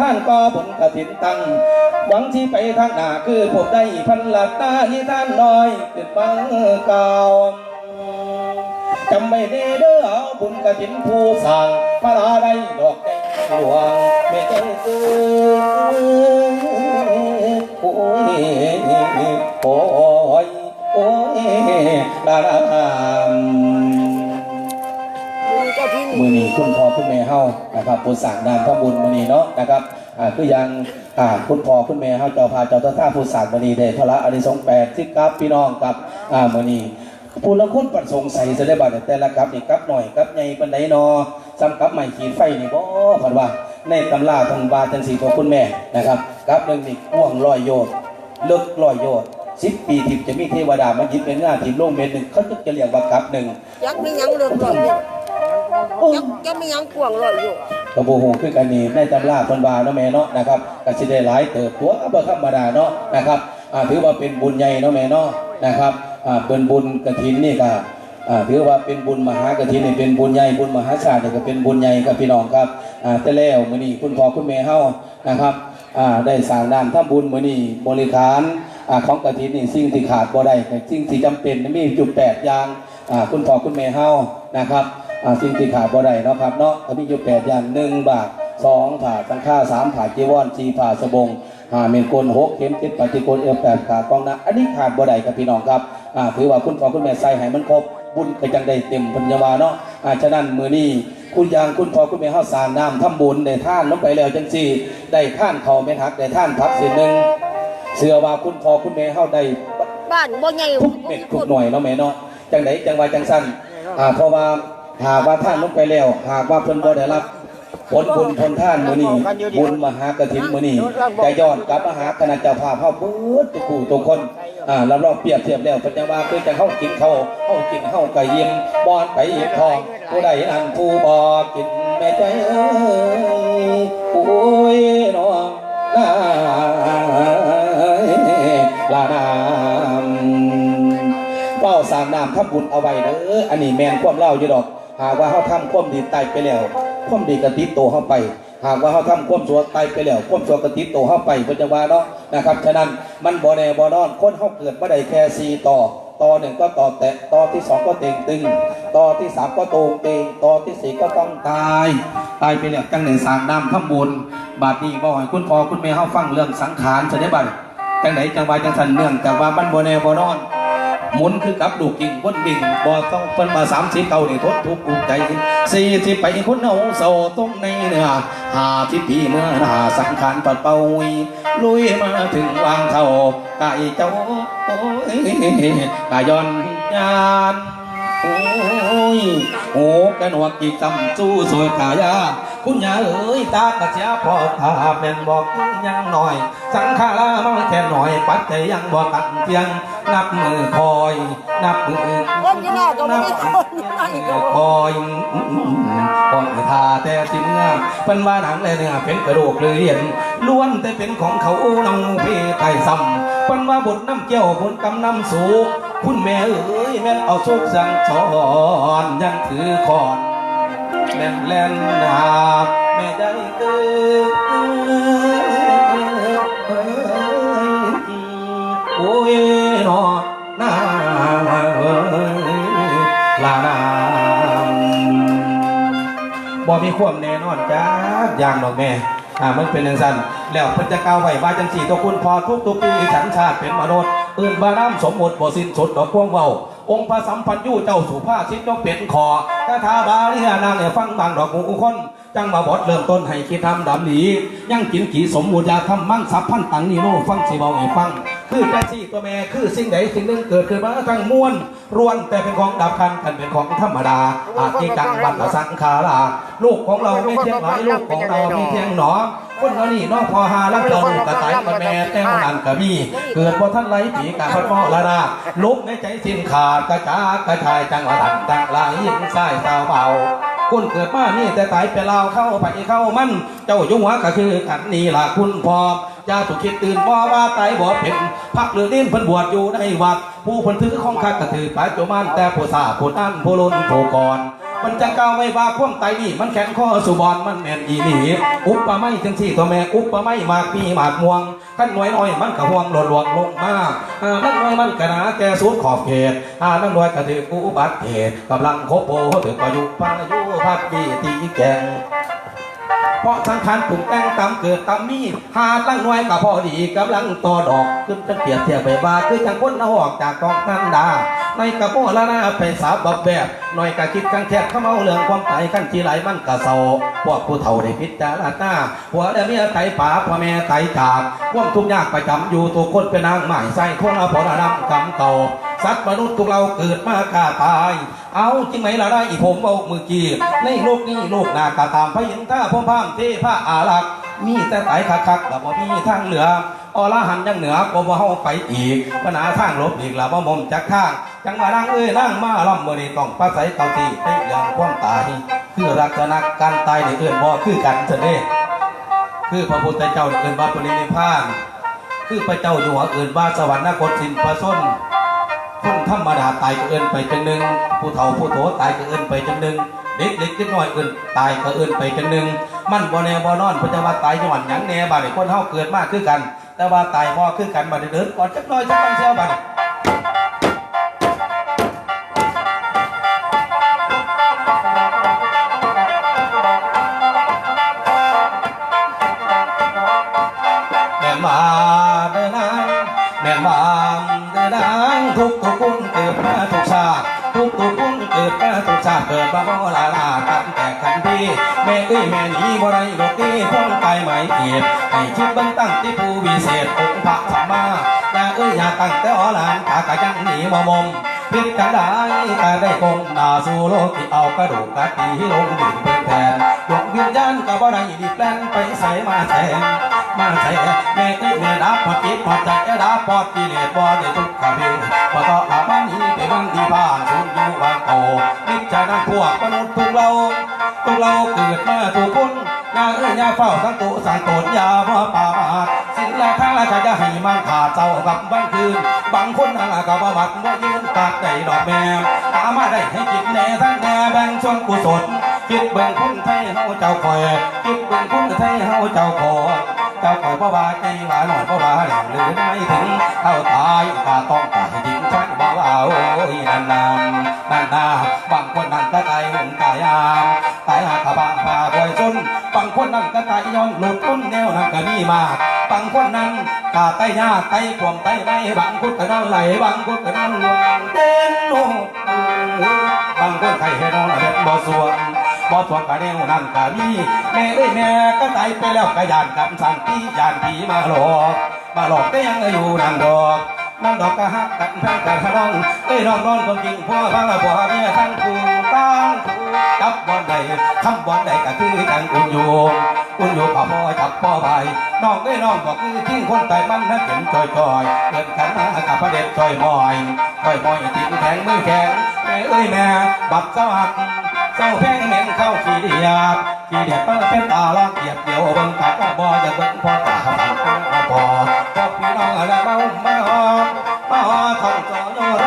ท่านก็ผลกระถินตั้งหวังที่ไปทางหน้าคือผมได้พันหลักตาที่ท่านน้อยขึ้นบังเก่าจำไม่ได้เด้อเอาบุญกระถินผู้สั่งพระลาได้ดอกแดงหลวงไม่ได้ซื้อโอ้ยโอ้ยโอ้ยลาลา นะครับผู้สั่งดานพระบุญมือนี้เนาะนะครับอ่าคือยังอ่าคุณพ่อคุณแม่เฮาเจ้าพาเจ้าท่าผู้สั่งมือนี้ได้ทละอนิสงแปดที่กับพี่น้องกับอ่ามือนี้ผู้ละคนประสงค์ใส่จะได้บัตรแต่ละกับนี่กับหน่อยกับใหญ่ปันไดนอซ้ำกับใหม่ขีดไฟนี่บ่พันว่าในตำราทางบาจังสีของคุณแม่นะครับกับหนึ่งนี่กว้างร้อยโยชน์ลึกร้อยโยชน์สิบปีทิพย์จะมีเทวดามายิบเป็นงานทิพย์โลงเมตรหนึ่งเขาจะเรียกว่ากับหนึ่งยักษ์ไม่ยังเลือดลอยอยู่ ยักษ์ยักไม่ยังกวางลอยอยู่กระโบหูคือกันนี่ในตำราเพิ่นว่าเนาะแม่เนาะนะครับกสิได้หลายเติบตัวบ่ธรรมดาเนาะนะครับอ่าถือว่าเป็นบุญใหญ่เนาะแม่เนาะนะครับอ่าเป็นบุญกฐินนี่ก็อ่าถือว่าเป็นบุญมหากฐินนี่เป็นบุญใหญ่บุญมหาศาลนี่ก็เป็นบุญใหญ่ครับพี่น้องครับอ่าแต่แล้วมื้อนี้คุณพ่อคุณแม่เฮานะครับอ่าได้สร้างด้านทำบุญมื้อนี้บริการอ่าของกฐินนี่สิ่งที่ขาดบ่ได้แต่สิ่งที่จำเป็นมีอยู่แปดอย่างอ่าคุณพ่อคุณแม่เฮานะครับ อ่าสิ่งที่ขาดบ่ได้เนาะครับเนาะก็มีอยู่แปดอย่างหนึ่งบาทสองผ่าสังฆาสามผ่าจีวรสี่ผ่าสบงห้าเมนกลหกเข็มเจ็ดปฏิโกลเอวแปดขากองนะอันนี้ขาดบ่ได้ครับพี่น้องครับอ่าถือว่าคุณพ่อคุณแม่ใส่ให้มันครบบุญก็จังได้เต็มปัญญาวาเนาะอ่าฉะนั้นมือนี้คุณยางคุณพ่อคุณแม่เฮาสร้างน้ำทำบุญได้ท่านลงไปแล้วจังสี่ ได้ท่านเขาแม่นหักได้ท่านพักเสียหนึ่งเชื่อว่าคุณพ่อคุณแม่เฮาได้บ้านบ่ใหญ่ทุกเม็ดทุกหน่วยเนาะแม่เนาะจังไหนจังว่าจังสั้นอ่าเพราะว่า หากว่าท่านลงไปแล้ว หากว่าเพิ่นบ่ได้รับผลบุญผลท่านมือนี้บุญมหากฐินมือนี้จะย้อนกลับมาหาคณะเจ้าภาพเฮาเบิดทุกผู้ทุกคนอ่ารับรองเปรียบเทียบแล้วเพิ่นจังว่าคือจังเฮากินเข้าวเฮากินเฮาไก็ยิ้มบอนไปอิ่มทองผู้ใดอันผู้บ่กินแม่ใจเอ้ยโอ้ยน้องลาลาน้ำเฝ้าสางน้ำทำบุญเอาไว้เด้ออันนี้แมนความเล่าอยู่ดอก หากว่าเขาทำความดีตายไปแล้วความดีกระติดโตวเข้าไป หากว่าเขาทำความชั่วตายไปแล้วความชั่วกระติดโตวเข้าไปเพื่อจะว่าเนาะนะครับฉะนั้นมันบ่แน่บ่นอนคนเขาเกิดมาได้แค่สี่ต่อต่อหนึ่งก็ต่อแตะต่อที่สองก็เต็งตึงต่อที่สามก็โตงเตงต่อที่สี่ก็ต้องตาย ตายไปแล้วจังไหนสร้างน้ำทำบุญบาดนี้บ่ให้คุณพ่อคุณแม่เขาฟังเรื่องสังขารเสด็จบัดจังไหนจังว่าจังสันเนื่องจากว่ามันบ่แน่บ่นอน หมุนคือกับลูกกิ่งคนบิ่งบ่ต้องเพิ่นมาสามสิบเก่านี่ทนทุกข์อุกใจสี่สิบไปคนเอาโซตรงในเนื้อหาสิบปีเมื่อหนาสังขารปัดเป่าลุยมาถึงวางเท่าไก่เจ้าโอ้ยกายอนยานโอ้ยโอ้กันหัวกีกำจู้สวยขายาคุณยาเอ๋ยตากระเจียพอพาเป็นบอกยังหน่อย สังขารามาแค่หน่อย ปัจจัยยังบอกกันเพียง นับมือคอย นับมือคนอยู่หน้าก็ไม่ได้คนอยู่หน้าอีกคอยคอยทาแต่สิ้นเนื้อเป็นว่าหนังเลยเนี่ยเป็นกระดูกเลยเรียนล้วนแต่เป็นของเขาน้องพี่ไต่ซ้ำเป็นว่าบทน้ำเกี่ยวบนกำน้ำสูงคุณแม่เอ๋ยแม่เอาโชคสั่งสอนยังถือคอนแล่นแล่นหนาแม่ใจเกิดโอ้ยน ลานาบ่มีความแน่นอนจ้าอย่างดอกแม่อ่ามันเป็นจังซั่นแล้วเพิ่นจะกล่าวไว้ว่าจังสี่ตัวคุณพอทุกทุกปีฉันชาติเป็นมนุษย์อื่นบาน้ำสมมุติบ่สิ้นสุดดอกพวงเว้าองค์พระสัมพันยู่เจ้าสุภาษิตยกเป็นคอคาถาบาลีนางเนี่ยฟังบางดอกงูคน จังมาบดเริ่มต้นให้คิดทำดำหลียังกินกี่สมมุติยาทำมั่งสับพันตังนี่โน่ฟังสิเบาให้ฟัง คือใจสี่ตัวแม่คือสิ่งใดสิ่งหนึ่งเกิดขึ้นมาทั้งม้วลรวนแต่เป็นของดับคันกันเป็นของธรรมดาอาจิกังบัตรสังขาราลูกของเราไม่เที่ยงหลายลูกของเราไม่เที่ยงหนอคนเรานี่นองพอหาลักเกินกระต่ายมันแม่แต้วนันกระบี่เกิดพอท่านไหลผีกาพัดมอละนาลุกในใจสิ้นขาดกระจากระชายจังหวะดังจังลายยิงสายสาวเบาคุณเกิดมานี่แต่ตายไปลาวเข้าไปเข้ามัน เจ้ายุ่งหัวก็คือกันนี่ล่ะคุณพออ ยาถูกคิดตื่นบ่ว่าตบ่เป็นพักเรือดินเพิ่นบวชอยู่ในวัด ผู้เพิ่นถือของคักกระถือปัจจุบันแต่ผู้สาผู้นั้นผู้ล้นผู้ก่อนมันจะกล่าวไว้ว่าพ่วงไตนี่มันแข็งข้อสุบอนมันแม่นอีหลีอุปปะไม่จังสี่ตัวแม่อุปปะไม่หมากมีหมากม่วงขั้นหน่วยน้อยมันกระห่วงหล่นหลวงลงมาอ่านั่นน้อยมันกระหนาแก่สุดขอบเขตอ่านั่นน้อยกระถืออุบัติเหตุกำลังคบโบถือประยุกต์พายุพัดปีตีแกง เพราะสังขารปรุงแต่งตามเกิดตามมีหาตั้งหน่วยกับพอดีกำลังต่อดอกขึ้นจะเปรียบเทียบไปว่าคือจังคนเอาออกจากกองนันดา ในกระโปงละนาไปสาบบแบบหน่อยกะคิดกังแทบเข้ามาเอาเรื่องความตายขั้นทีไหลมันกะเศร้าพวกผู้เฒ่าได้พิจารณาหัวและเมียไตป่าพ่อแม่ไตจากความทุกข์ยากประจำอยู่ตัวคนเป็นนางหมายใส่คนเอาผลนำกำเก่า สัตว์มนุษย์ทุกเราเกิดมากาตาย เอาจริงไหมล่ะได้อีผมเอามือกี้ในโลกนี้โลกหนากาตามพระยินท่าพ่อพามเทพระอารักษ์มีแต่ไตคักๆแล้วบ่มีทางเหลืออรหันต์ยังเหนือก็บ่เฮาไปอีกปัญหาทางลบอีกแล้วบ่มมจากข้าง จังมานั่งเอ้ยนั่งมาล่ำมือนี้ต้องปาศัยเก่าตีในเรื่องความตาย คือลักษณะการตายในเอื้อนบ่คือกันเสน่คือพระพุทธเจ้าเอื้อนว่าปรินิพพาน คือพระเจ้าอยู่หัวเอื้อนว่าสวรรคตสินประส้น คนธรรมดาตายก็เอื้นไปจังหนึ่งผู้เฒ่าผู้โถตายก็เอื้นไปจังหนึ่งเด็กเล็กเล็กน้อยเอื้นตายก็เอื้นไปจังหนึ่งมันบ่แน่บ่นอนพราะจะว่าตายย้อนหยังแน่บาดนี้คนเฮาเกิดมาคือกัน แต่ว่าตายบ่คือกันบาดนี้เดินก่อนจักหน่อยจักบางเสียวบาดนี้ ชาติเกิดมาบ่ลาลาตั้งแต่ขันที่แม่เอ้ยแม่หนีบ่ไรโรตีพ้องไปไหมเกียรติให้คิดเบิ่งตั้งที่ผู้วิเศษองค์พระสัมมาอย่าเอ้ยอย่าตั้งแต่อหลานตากะยังหนีมามมพิจารณาก็ได้คงนาสู่โลกที่เอากระดูกกะตีลงดินเป็น แทนดวงวิญญาณก็บ่ได้ดีแปลงไปใส่มาแทนมาใส่แม่ติแม่ดับพอจิตพอใจดับพอกิเลสบ่ได้ทุกข์กะเบงบ่ต้ออามันนี้ไปบังดีบ้านสุนอยู่วางโตนิจจานังพวกมนุษย์ทุกเราทุกเราเกิดมาทุกคนอย่าเอ้อยาเฝ้าสังตุสังโกรธอย่าบ่ปามาสิ่งแรกทางราชจะให้มันขาดเจ้ากับบังคืนบางคนทางก็บ่มักบ่ยืนปากได้ดอกแม่หามาได้ให้กินแน่ทั้งแน่แบ่งส่วนกุศล คิดเบิ่งคนไทยเฮาเจ้าคอย คิดเบิ่งคนไทยเฮาเจ้าขอเจ้าคอยบ่ว่าใจว่าหน่อยบ่ว่าแหลมหรือไม่ถึงเอาตายก็ต้องตายจริงฉันบ่ว่าโอ้ยนานนานนานนาบางคนนั่นก็ตายหงตายามตายหากะบางพาคอยจนบางคนนั่นก็ตายย้อนหลุดพ้นแนวนั้นก็มีมากบางคนนั้นก็ตายยากตายข่วงตไม่บางคนก็นอนไหลบางคนก็นอนลวงเต้นโอ้บางคนใครให้นอนเด็ดบ่สวง บ่สวงกะแนวนั่นกะมีแม่เอ้ยแม่ก็ตายไปแล้วกะยานกับสันติยานผีมาหลอกมาหลอกแต่ยังอยู่นั่นดอกนั่นดอกกะฮักกันแพงกันน้องเอ้ยน้องนอนความจริงพ่อฟังล้วพ่อเมียทั้งคู่ตั้งคู่จับบอลใดทำบอลใดก็คือจังอุ่นอยู่อุ่นอยู่พ่อพ่อจับพ่อไปน้องเอ้ยน้องก็คือทิ้งคนตายมันนักเห็นจอยจอยเดินขันมากับประเด็นจอยมอยจอยมอยติดแข็งมือแข็งแม่เอ้ยแม่บักสวัก เจ้าแพงเหม็นเข้าขี้เดียดขี้เดียดเปิ้ลเป็นตาลองเกียบเดียวเบิ่งกัดว่าบ่อย่าเบิ่งพ่อตาฟังฟังเอพอพอพี่น้องอะไรเมามาหอมมาหอมท่องจอโยไร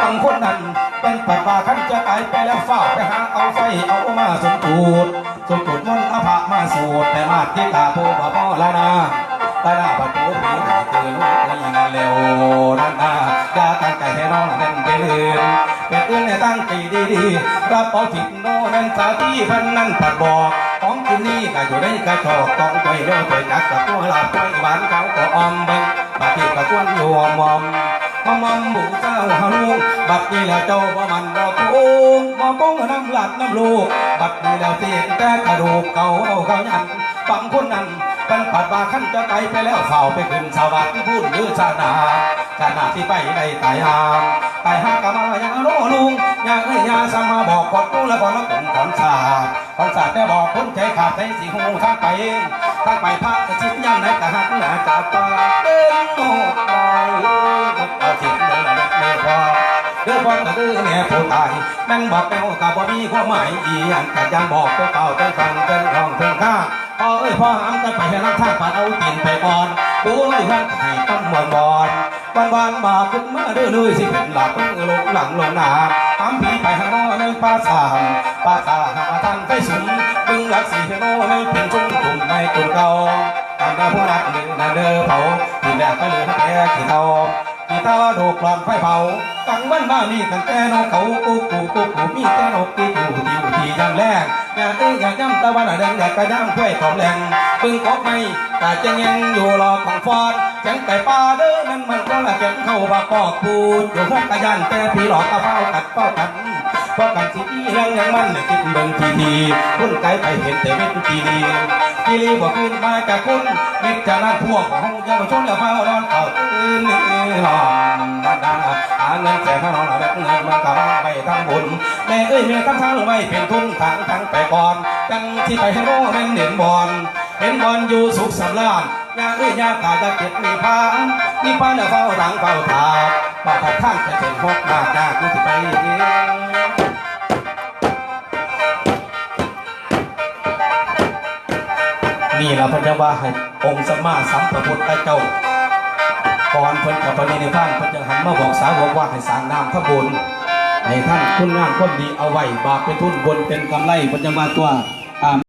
บางคนนั้นเป็นปัดปาขันจะตายไปแล้วเฝ้าไปหาเอาไฟเอามาสมตูดสมตูดมนต์อภะมาสูดแต่มาที่ตาผู้บ่พ่อละนาตาหน้าประตูผีหายตื่นลูกนี่นั่นเร็วนั่นนาอย่าตั้งใจให้น้องเล่นไปเลย เป็ดเอื้อนในตั้งใจดีๆรับเอาผิดโน่นั่นสาที่พันนั่นปัดบอกของกินนี่ก็อยู่ในกระจอกต้องไปเรื่อยไปจักกับตัวลาบไปหวานเขาก็อมเบิ่งปฏิกระกวนอยู่อมอมมอมอมบุเจ้าฮาลูกบัดนี้แล้วเจ้าบ่มันบ่คุ้มบ่ป้องน้ำหลัดน้ำลูกบัดนี้แล้วเสียงแต่กระดูกเก่าเอาเขายันบางคนนั้นเป็นปัดว่าขั้นจะไกลไปแล้วเฝ้าไปขึ้นสวัสดิ์พูดหรือชานาชานาที่ไปได้ตายหาม ตายหากะมาอย่างโนลุงอยากให้ยยาสังมาบอกกดตู้และบอกแล้วผมขอนสาขอนสาแต่บอกคนใจขาดใจสิหูทางไปทางไปพระชิดย่ำไหนกะหักหน้ากาตาเดินโนดไปเอาจิตเดินไม่พอเดือพอตะดื้อแม่ผู้ตายแม่งบอกแก้วกับบ่มีความหมายอีหยังกะยังบอกตัวเก่าจนฟังจนร้องเพิ่งข้าพ่อเอ้ยพ่อหำกันไปให้รักท่าปัดเอาตีนไปก่อนกูอยู่นั่นให้ต้องมวนบอน บานบานมาขึ้นมาเรื่อยๆสิเป็นหลักเพิ่งลงหลังลงหนาทำผีไปหางนอในป่าสามปาตาหาทานไปสุมบึงหลักสีเฮโนให้เพียงชุ่มตุ่มในกลุ่มเกาตามดาผู้รักหนึ่งนาเดอเผาที่แรกก็เลยแพ้ขี้เทาขี้เทาถูกกลอนไฟเผากังบ้านบ้านี่ตั้งแต่นกเขากุ๊กกูกูกูมีแต่นกที่อยู่ที่อยู่ที่ยามแรกอย่าเอ้ยอย่าย่ำตะวันอะแดงอย่ากระย่างถ้วยของแรงบึงกบไม่กะจะยังอยู่รอของฟอนจังไก่ปลาเด้อมันมันก็ละเก็บเข้าว่าปอกปูนอยู่ห้องกระยันแต่ผีหลอกกระเฝ้ากัดเฝ้ากันเพราะกันสิอีเรื่องยังมันคิดเบิ่งทีทีคุณไกลไปเห็นแต่เม็ดทีดีทีรีบอกขึ้นมาจากคุณมิจฉาลันพวกของเยาวชนแล้วเฝ้านอนเอาตื่นนอนมาดาหาเงินแสนนอนเอาแบบเงินมันกลับไปทำบุญแม่เอ้ยแม่ตั้งทางไว้เป็นทุนทางทางไปก่อนจังที่ไปให้โรแม่นเห็นบอล เห็นบอลอยู่สุขสำราญยาเอ้ยยาตาจะเก็บมีพามีป้าเนี่ยเฝ้าดังเฝ้าทาบาดท่านจะเป็นหกบาทยากนี่ที่ไปนี่เราพระเจ้าว่าให้องค์สมมาสัมพุทธเจ้าก่อนเพิ่นกับปณิในบ้านเพิ่นจะหันมาบอกสาวกว่าให้สร้างน้ำพระบุญให้ท่านคุณงามความดีเอาไว้บาปเป็นทุนบนเป็นกำไรเพิ่นจะมาตัว